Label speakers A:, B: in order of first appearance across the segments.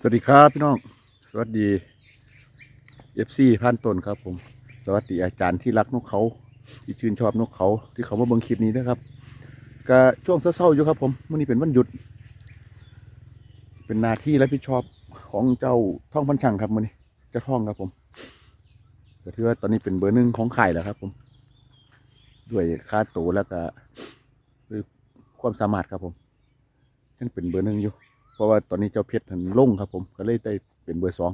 A: สวัสดีครับพี่น้อง สวัสดีเอฟซีพันตนครับผม สวัสดีอาจารย์ที่รักนกเขา ที่ชื่นชอบนกเขา ที่เขามาเบิ่งคลิปนี้นะครับก็ช่วงเศร้าๆอยู่ครับผมวันนี้เป็นวันหยุด เป็นหนาที่รับผิดชอบของเจ้าท่องพันช่างครับวันนี้เจ้าท่องครับผมก็ถือว่าตอนนี้เป็นเบอร์หนึ่งของไข่แล้วครับ ผม ด้วยค่าตัวแล้วก็ด้วยความสามารถครับผมยังเป็นเบอร์หนึ่งอยู่ เพราะว่าตอนนี้เจ้าเพชรหันลงครับผมก็เลยได้เป็นเบอร์สอง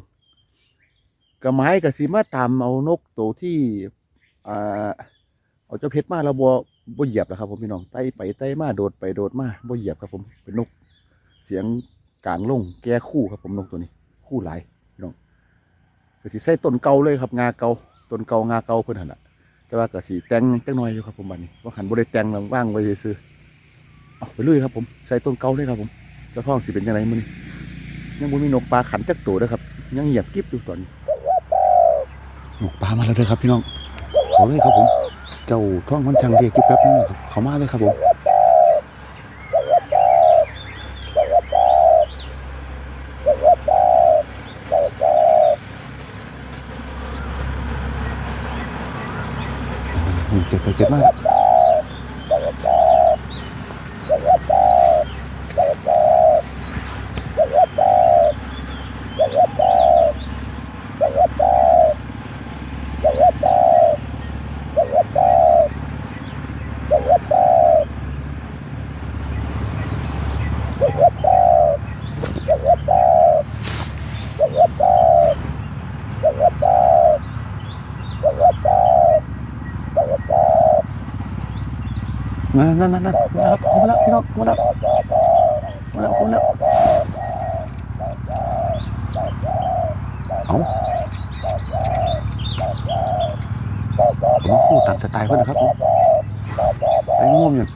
A: กระไม้กับสีมาตามเอานกตัวที่อ่าเอาเจ้าเพชรมาแล้วบัวบัวเหยียบแล้วครับผมพี่น้องไต่ไปไต่มาโดดไปโดดมาบัวเหยียบครับผมเป็นนกเสียงกลางลงแก่คู่ครับผมนกตัวนี้ คู่หลายพี่น้องก็สิใส่ต้นเกาเลยครับงาเกาต้นเกางาเกาเพิ่อนหันละแต่ว่าก็สีแตงจักหน่อยอยู่ครับผมบัดนี้ว่าหันบ่ได้แตงล้วว่างไว้ซื่อเอาไปลุยครับผมใส่ต้นเกาเลยครับผม เจ้าท้องสิเป็นยังไงมื้อนี้ยังบ่มีนกปลาขันจักตัวเด้อครับ ยังเหยียบกิ๊บอยู่ตอนนี้นกปลามาแล้วเด้อครับพี่น้องเขาเลยครับผม เจ้าท้องมันช่างเรียกอยู่แป๊บนึงครับเขามาเลยครับผมเก็บไปเก็บมา นั่นนั่นนั่นผมาแล้วมาแล้วพี่น้องมาแล้วมาแล้วมาแล้วเอาผมคู่ตามสไตล์เพื่อนนะครับผมไปง่วงอยู่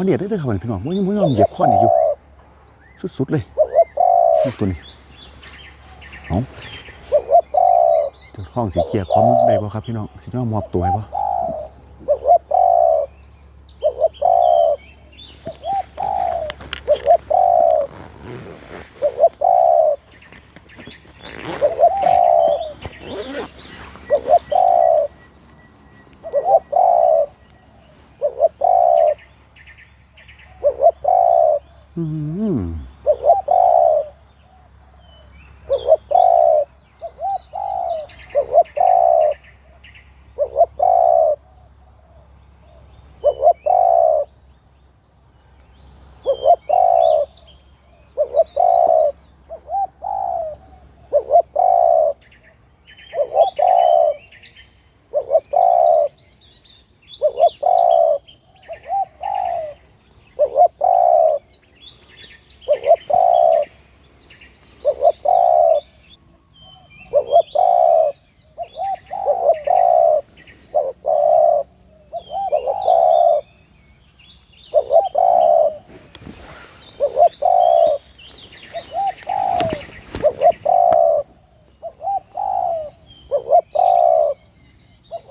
A: ขางเนี่ยได้ด้วยครับพี่น้องมันยังไม่ยอมเหยียบข้อเนี่ยอยู่สุดๆเลยนี่ตัวนี้เอาเจ้าท้องสีเกียร์คอมได้ป่ะครับพี่น้องสีน้องมอบตัวให้ป่ะอืม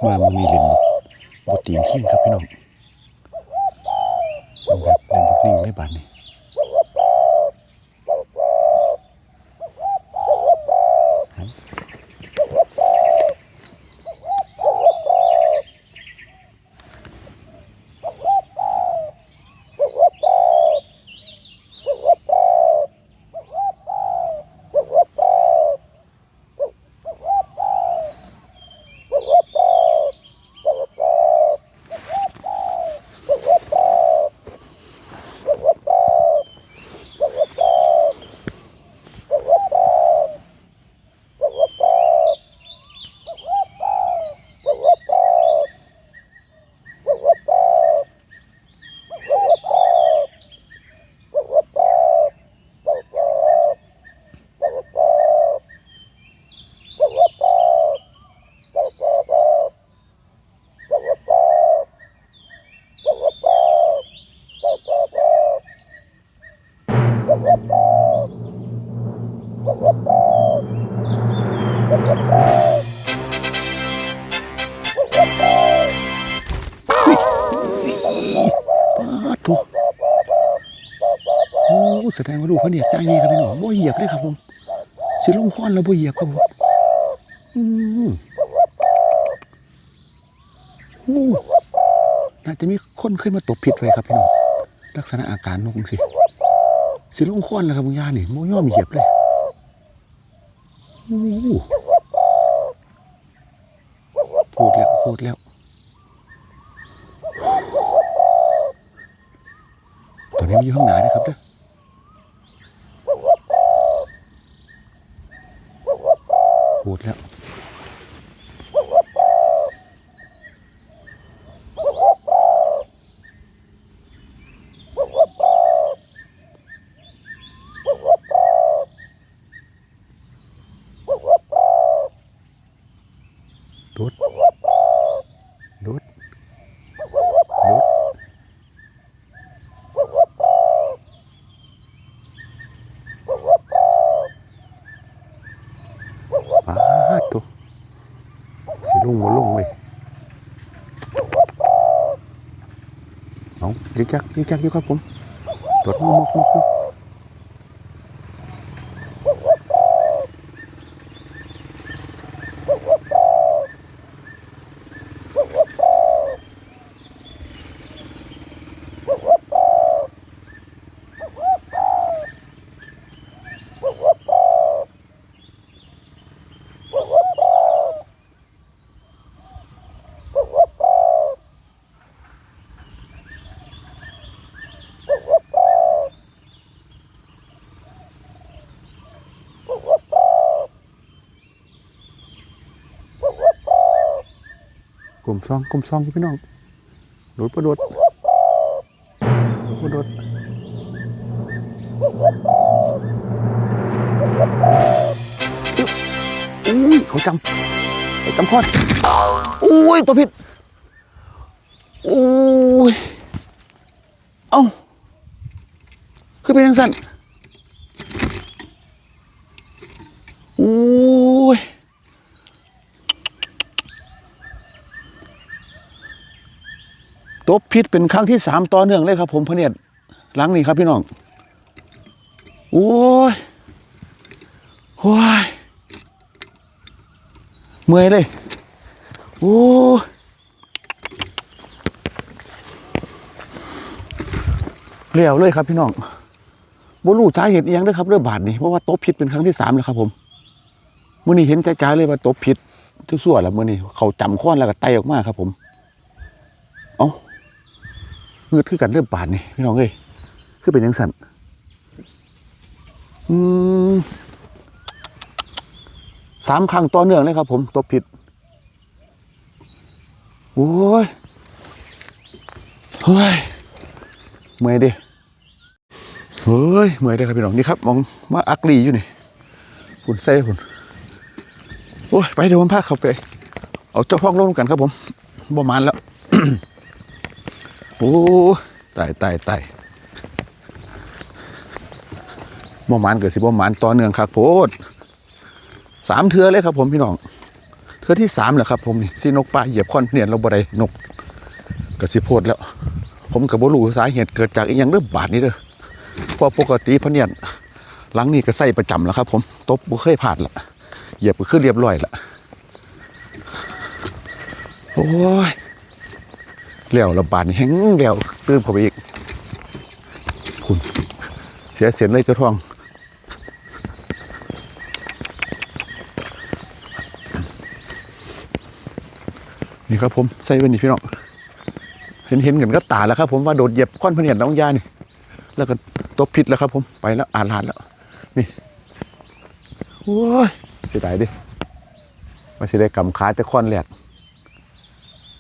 A: มามันมีเล่นบทตีมขี้ครับพี่น้องดูครับเล่นบทนิ่งได้บานนี่ แสดงว่าลูกเขาเหนี่ยย่างนี้ครับพี่น้องบ่เหยียบเลยครับผมสิลงค้อนแล้วบ่เหยียบครับผมอืมโอ้น่าจะมีคนเคยมาตบผิดไว้ครับพี่น้องลักษณะอาการนกสิสิลงค้อนแล้วครับมึงย่านี่บ่ย่อมเหยียบเลยโอ้พูดแล้วพูดแล้วตอนนี้มันอยู่ข้างหนานะครับเด้อพูดแล้ว ลุด ลุด ลุด ปาดตัวสิ ลุงมาลงเลยเอายึกยักยึกยักอยู่ครับผมตรวจมอกมอกมอก มซองกลมซองพี่น้องโดดประโดดโดดประโดดอุ้ยเขาจำเขาจำคอนอุ้ยตัวผิดอุ้ยเอ้าคือเป็นยังสั่นอุ้ย ตบพิษเป็นครั้งที่สามต่อเนื่องเลยครับ ผมพเนียดหลังนี้ครับพี่น้อง โอ้ยโอ้ยเมื่อยเลย โอ้เลี้ยวเลยครับพี่น้องบ่รู้สาเหตุยังเด้ครับเรื่องบาทนี่เพราะว่าตบพิษเป็นครั้งที่สามแล้วครับ ผมมื่อนี้เห็นจ้าๆเลยว่าตบพิษทุกส่วนแล้วมื่อนี้เขาจำค้อนแล้วก็ไตออกมาครับผม เงือดคือกันเริ่มบาดนี่พี่น้องเอ้ยคือเป็นยังสั่นอืมสามครั้งต่อเนื่องเลยครับ ผมตบผิด โอ้ยเฮ้ยเมื่อยดิเฮ้ยเมื่อยด้ครับพี่น้องนี่ครับมองมาอักลีอยู่นี่หุ่นเซ่หุ่นโอ้ยไปเดี๋ยวผมพาเขาไป เอาเจ้าพ่องลงกันครับผมบ่มานแล้ว โอ้ตายตายตายบ่หมานเกิดสิบ่หมานต่อเนื่องครับโพดสามเทือเลยครับ ผมพี่น้องเทือที่สามแหละครับ ผมนี่ที่นกปลาเหยียบคอนเนี่ยเราบ่ได้นกก็สิโพดแล้ว ผมกับบ่รู้สาเหตุเกิดจากอีหยังเรื่องบาดนี้เด้อเพราะปกติพะเนี่ยหลังนี้ก็ใส่ประจำแล้วครับ ผมตบบ่เคยผ่านละเหยียบก็คือเรียบร้อยละโอ้ย เลี่ยวระบาดแห้งเลี่ยวตื้มเข้าไปอีกคุณเสียเสียนเลยเจ้าทองนี่ครับผมใส่ไว้นี่พี่น้องเห็นเห็นกันก็ตาแล้วครับผมว่าโดดเหยียบค้อนพเนียดน้องยานี่ แล้วก็ตบพิษแล้วครับผมไปแล้วอ่านลานแล้ว นี่โอ้ยเสียดายดิมาสิได้กำขาแต่ค้อนแหลก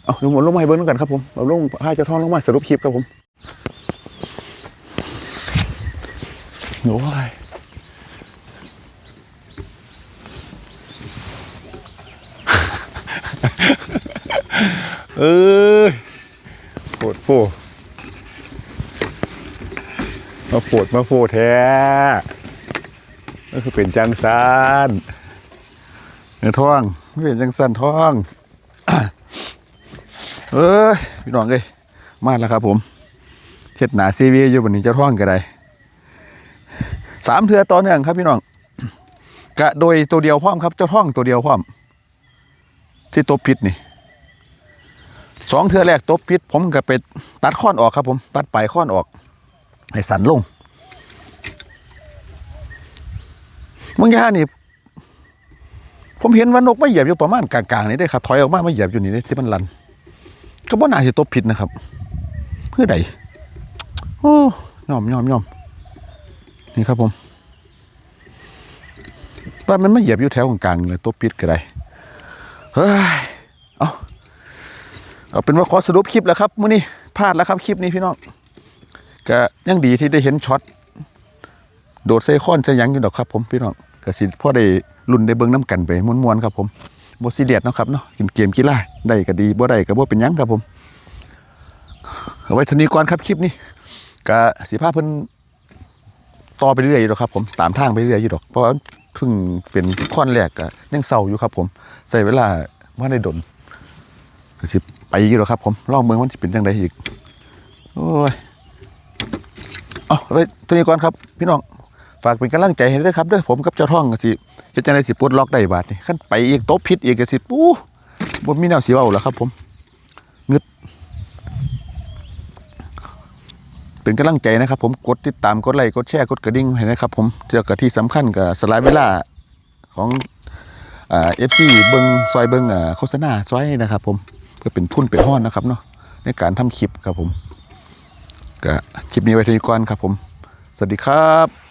A: เอาลงมาลงมาให้เบิ้งกันครับผมเอาลงให้เจ้าทองลงมาสรุปคลิปครับผมโอ้ยเอ้ยปวดโผมาปวดมาโผแท้ก็คือเป็นจังสันเนื้อท้องไม่เป็นจังสันท้อง เอ้ยพี่น้องเอ้ยมาแล้วครับผมเช็ดหนาซีวีอยู่บนนี้เจ้าท่องก็ได้สามเทือต่อเนื่องครับพี่น้องกะโดยตัวเดียวพร้อมครับเจ้าท่องตัวเดียวพร้อม ที่ตบพิษนี่สองเทือแรกตบพิษผมก็ไปตัดข้อนออกครับผม ตัดปลายข้อนออก ให้สันลงมึงย่านี่ผมเห็นว่านกไม่เหยียบอยู่ประมาณกลางๆนี่ได้ครับถอยออกมาไม่เหยียบอยู่นี่ได้ที่มันลัน ก็บ่น่าสิตบผิดนะครับเพื่อใดโอ้ยอมยอมยอมนี่ครับผมว่ามันไม่เหยียบอยู่แถวกลางเลยตบผิดก็ได้เฮ้ยเอาเอาเป็นว่าขอสรุปคลิปแล้วครับมื้อนี้พลาดแล้วครับคลิปนี้พี่น้องก็ยังดีที่ได้เห็นช็อตโดดใส่ค้อนใส่ยังอยู่ดอกครับ ผมพี่น้องก็สิพ่อได้รุ่นได้เบิ่งน้ำกันไปม่วนๆครับผม บ่ซีเรียสเนาะครับเนาะกินเกมกีฬาได้ก็ดีบ่ได้ก็บ่เป็นยังครับผมเอาไว้ทนีก่อนครับคลิปนี้ก็สีผ้าเพิ่นต่อไปเรื่อยอยู่ดอกครับผมตามทางไปเรื่อยอยู่ดอกเพราะเพิ่งเป็นข้อนแรกก็ยังเศร้าอยู่ครับ ผมใส่เวลาว่าได้ดนก็สิไปอยู่ดอกครับผมลองเมืองมันสิเป็นจังไดอีกโอ้ยเอาเอาไว้ทนีก่อนครับ พี่น้อง ฝากเป็นกำลังใจให้ด้วยครับเด้อผมกับเจ้าท่องสิเฮ็ดจังไดสิปลดล็อกได้บาดนี่ขั้นไปอีกโต๊ะพิษอีกก็สิปู้บ่มีแนวสิเว้าแล้วครับ ผมเป็นกำลังใจนะครับ ผมกดติดตามกดไลค์กดแชร์กดกระดิ่งให้นะครับ ผมเจอกับที่สำคัญกับสไลด์เวลาของเอฟซีเบิงซอยเบิงอ่าโฆษณาซอยนะครับ ผมเพื่อเป็นทุนเป็นห้อนนะครับเนาะในการทำคลิปครับผมก็คลิปนี้ไว้ที่ก่อนครับผม สวัสดีครับ